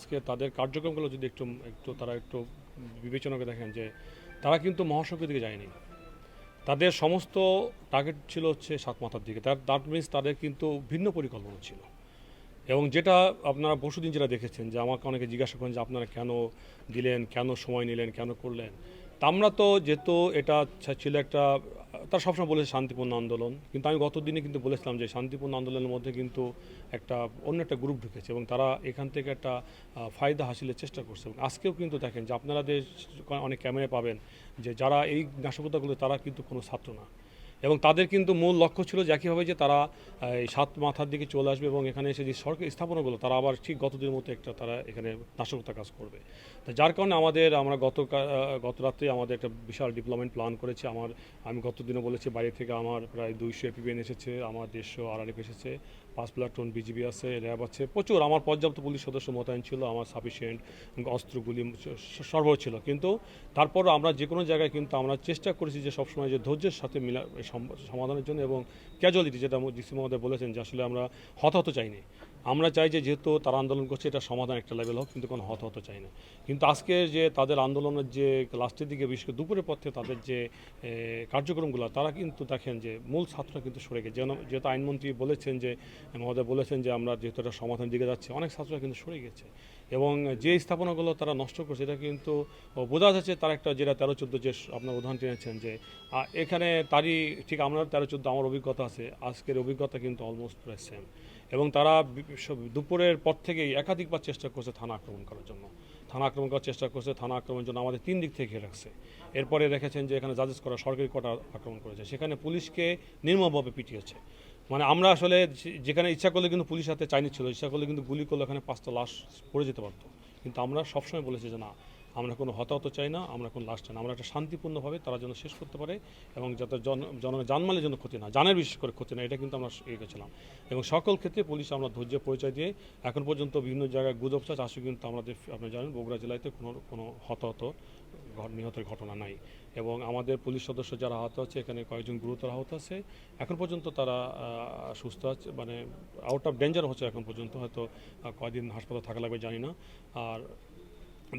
আজকে তাদের কার্যক্রমগুলো যদি একটু একটু তারা একটু বিবেচনা করে দেখেন যে তারা কিন্তু মহাসড়কের দিকে যায়নি। তাদের সমস্ত টার্গেট ছিল হচ্ছে সাত মাথার দিকে। তার দ্যাট মিনস তাদের কিন্তু ভিন্ন পরিকল্পনা ছিল। এবং যেটা আপনারা পরশুদিন যেটা দেখেছেন যে আমাকে অনেকে জিজ্ঞাসা করেন যে আপনারা কেন দিলেন, কেন সময় নিলেন, কেন করলেন? আমরা তো যেহেতু এটা ছিল একটা তারা সবসময় বলেছে শান্তিপূর্ণ আন্দোলন। কিন্তু আমি গত দিনে কিন্তু বলেছিলাম যে শান্তিপূর্ণ আন্দোলনের মধ্যে কিন্তু একটা অন্য একটা গ্রুপ ঢুকেছে এবং তারা এখান থেকে একটা ফায়দা হাসিলের চেষ্টা করছে। এবং আজকেও কিন্তু দেখেন যে আপনারা যে অনেক ক্যামেরায় পাবেন যে যারা এই নাশকতাগুলো তারা কিন্তু কোনো ছাত্র না। এবং তাদের কিন্তু মূল লক্ষ্য ছিল যে একইভাবে যে তারা এই সাত মাথার দিকে চলে আসবে এবং এখানে এসে যে সরকারি স্থাপনাগুলো, তারা আবার ঠিক গতদিনের মতো একটা তারা এখানে নাশকতা কাজ করবে। তো যার কারণে আমাদের, আমরা গত গত রাত্রে আমাদের একটা বিশাল ডিপ্লয়মেন্ট প্ল্যান করেছে। আমার, আমি গত দিনে বলেছি বাইরে থেকে আমার প্রায় দুইশো এপিবিএন এসেছে, আমার দেড়শো আরআরএফ এসেছে, পাঁচ প্লাটুন বিজিবি আছে, র্যাব আছে, প্রচুর। আমার পর্যাপ্ত পুলিশ সদস্য মোতায়েন ছিল, আমার সাফিসিয়েন্ট অস্ত্রগুলি সরবরাহ ছিল। কিন্তু তারপরও আমরা যে কোনো জায়গায় কিন্তু আমরা চেষ্টা করেছি যে সবসময় যে ধৈর্যের সাথে মিলা সমাধানের জন্য এবং ক্যাজুয়ালিটি যেটা ডিসি মহোদয় বলেছেন যে আসলে আমরা হতাহত চাইনি। আমরা চাই যে যেহেতু তারা আন্দোলন করছে, এটা সমাধান একটা লেভেল হোক, কিন্তু কোনো হতাহত চাই না। কিন্তু আজকে যে তাদের আন্দোলনের যে লাস্টের দিকে, বিশেষ করে দুপুরের পথে তাদের যে কার্যক্রমগুলো, তারা কিন্তু দেখেন যে মূল ছাত্ররা কিন্তু সরে গেছে। যেন যেহেতু আইনমন্ত্রী বলেছেন যে, মহোদয় বলেছেন যে আমরা যেহেতু এটা সমাধানের দিকে যাচ্ছি, অনেক ছাত্ররা কিন্তু সরে গেছে। এবং যে স্থাপনাগুলো তারা নষ্ট করছে, এটা কিন্তু বোঝা যাচ্ছে তার একটা যেটা তেরো চোদ্দ যে আপনার উদাহরণ টেনেছেন যে এখানে তারই ঠিক আমরা তেরো চোদ্দ আমার অভিজ্ঞতা আছে, আজকের অভিজ্ঞতা কিন্তু অলমোস্ট প্রায় সেম এবং তারা দুপুরের পর থেকেই একাধিকবার চেষ্টা করছে থানা আক্রমণ করার জন্য। থানা আক্রমণ করার চেষ্টা করছে, থানা আক্রমণের জন্য আমাদের তিন দিক থেকে ঘিরে রাখছে। এরপরে দেখেছেন যে এখানে জাজেস করা সরকারি কোটা আক্রমণ করেছে, সেখানে পুলিশকে নির্মমভাবে পিটিয়েছে। মানে আমরা আসলে যেখানে ইচ্ছা করলে কিন্তু পুলিশ হাতে চাইনি ছিল, ইচ্ছা করলে কিন্তু গুলি করলে ওখানে পাঁচটা লাশ পড়ে যেতে পারতো। কিন্তু আমরা সবসময় বলেছি যে না আমরা কোনো হতাহত চাই না, আমরা কোনো লাশ চাই না। আমরা একটা শান্তিপূর্ণভাবে তারা যেন শেষ করতে পারে এবং যাতে জন জনগণের জানমালের জন্য ক্ষতি না, জানের বিশেষ করে ক্ষতি না, এটা কিন্তু আমরা এ গেছিলাম এবং সকল ক্ষেত্রে পুলিশ আমরা ধৈর্য, পরিচয় দিয়ে এখন পর্যন্ত বিভিন্ন জায়গায় গুজব চাষ আসে কিন্তু আমাদের আপনি জানেন বগুড়া জেলাতে কোনো কোনো হতাহত নিহতের ঘটনা নাই। এবং আমাদের পুলিশ সদস্য যারা আহত আছে, এখানে কয়েকজন গুরুতর আহত আছে, এখন পর্যন্ত তারা সুস্থ আছে মানে আউট অফ ডেঞ্জার হচ্ছে এখন পর্যন্ত, হয়তো কয়দিন হাসপাতালে থাকা লাগবে জানি না। আর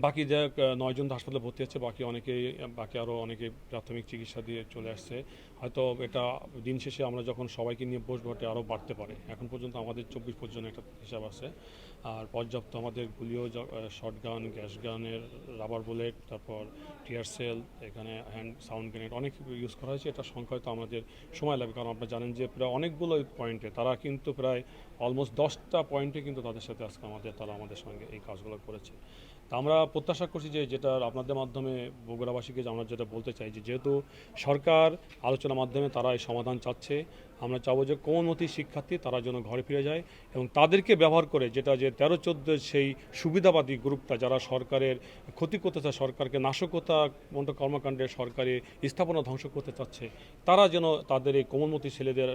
বাকি যে নয়জন হাসপাতালে ভর্তি আছে, বাকি অনেকেই, বাকি আরও অনেকে প্রাথমিক চিকিৎসা দিয়ে চলে আসছে। হয়তো এটা দিন শেষে আমরা যখন সবাইকে নিয়ে বসবো, এটা আরও বাড়তে পারে। এখন পর্যন্ত আমাদের চব্বিশ জনের একটা হিসাব আছে। আর পর্যাপ্ত আমাদের গুলিও শর্ট গান গ্যাস গানের রাবার বুলেট তারপর টিয়ার সেল এখানে হ্যান্ড সাউন্ড গ্রেনেড অনেক ইউজ করা হয়েছে। এটা সংখ্যা হয়তো আমাদের সময় লাগবে, কারণ আপনারা জানেন যে প্রায় অনেকগুলো পয়েন্টে তারা কিন্তু প্রায় অলমোস্ট দশটা পয়েন্টে কিন্তু তাদের সাথে আজকে আমাদের, তারা আমাদের সঙ্গে এই কাজগুলো করেছে। তা আমরা প্রত্যাশা করছি যে যেটা আপনাদের মাধ্যমে বগুড়াবাসীকে আমরা যেটা বলতে চাই যে যেহেতু সরকার আলোচনার মাধ্যমে তারা এই সমাধান চাচ্ছে আমরা চাবো যে কোমলমতি শিক্ষার্থী তারা যেন ঘরে ফিরে যায় এবং তাদেরকে ব্যবহার করে যেটা যে তেরো চোদ্দ সেই সুবিধাবাদী গ্রুপটা যারা সরকারের ক্ষতি করতে চায়, সরকারকে নাশকতা মন্ত কর্মকাণ্ডে সরকারি স্থাপনা ধ্বংস করতে চাচ্ছে, তারা যেন তাদের এই কোমলমতি ছেলেদের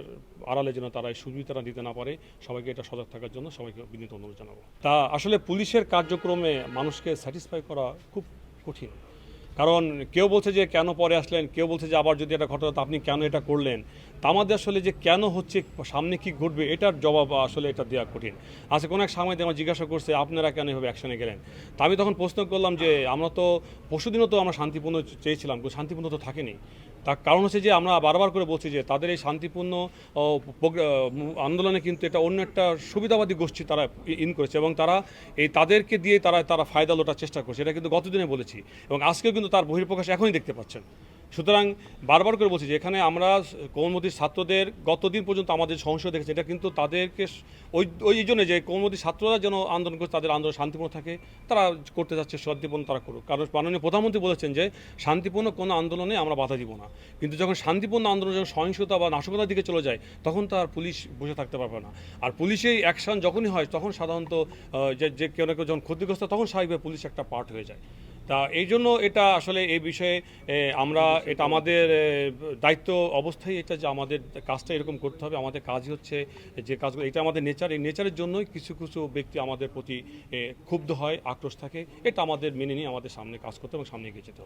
আড়ালে যেন তারা এই সুবিধাটা দিতে না পারে, সবাইকে এটা সজাগ থাকার জন্য সবাইকে বিনীত অনুরোধ জানাব। তা আসলে পুলিশের কার্যক্রমে মানুষকে স্যাটিসফাই করা খুব কঠিন। কারণ কেউ বলছে যে কেন পরে আসলেন, কেউ বলছে যে আবার যদি এটা ঘটনা আপনি কেন এটা করলেন? তা আমাদের আসলে যে কেন হচ্ছে, সামনে কি ঘটবে, এটার জবাব আসলে এটা দেওয়া কঠিন। আচ্ছা কোনো এক সময় আমার জিজ্ঞাসা করছে, আপনারা কেন এভাবে অ্যাকশনে গেলেন? তা আমি তখন প্রশ্ন করলাম যে, আমরা তো, পরশুদিনও তো আমরা শান্তিপূর্ণ চেয়েছিলাম শান্তিপূর্ণ তো থাকেনি। তার কারণ হচ্ছে যে আমরা বারবার করে বলছি যে তাদের এই শান্তিপূর্ণ আন্দোলনে কিন্তু এটা অন্য একটা সুবিধাবাদী গোষ্ঠী তারা ইন করেছে এবং তারা এই তাদেরকে দিয়ে তারা তারা ফায়দা লোটার চেষ্টা করছে। এটা কিন্তু গতদিনে বলেছি এবং আজকেও কিন্তু তার বহির্প্রকাশ এখনই দেখতে পাচ্ছেন। সুতরাং বারবার করে বলছি যে এখানে আমরা কৌমতির ছাত্রদের গতদিন পর্যন্ত আমাদের সংসদ দেখেছি। এটা কিন্তু তাদেরকে ওই ওই জন্য যে কৌমতির ছাত্ররা যেন আন্দোলন করছে, তাদের আন্দোলন শান্তিপূর্ণ থাকে, তারা করতে যাচ্ছে শান্তিপূর্ণ তারা করুক। কারণ মাননীয় প্রধানমন্ত্রী বলেছেন যে শান্তিপূর্ণ কোনো আন্দোলনে আমরা বাধা দিব না। কিন্তু যখন শান্তিপূর্ণ আন্দোলন যখন সহিংসতা বা নাশকতার দিকে চলে যায়, তখন তো আর পুলিশ বসে থাকতে পারবে না। আর পুলিশের অ্যাকশন যখনই হয়, তখন সাধারণত যে যে কেউ না কেউ যখন ক্ষতিগ্রস্ত তখন স্বাভাবিকভাবে পুলিশ একটা পার্ট হয়ে যায়। তা এই জন্য এটা আসলে এই বিষয়ে আমরা এটা আমাদের দায়িত্ব অবস্থায় এটা যে আমাদের কাজটা এরকম করতে হবে, আমাদের কাজই হচ্ছে যে কাজগুলো, এটা আমাদের নেচার, এই নেচারের জন্যই কিছু কিছু ব্যক্তি আমাদের প্রতি ক্ষুব্ধ হয়, আক্রোশ থাকে, এটা আমাদের মেনে নিয়ে আমাদের সামনে কাজ করতে এবং সামনে এগিয়ে যেতে হবে।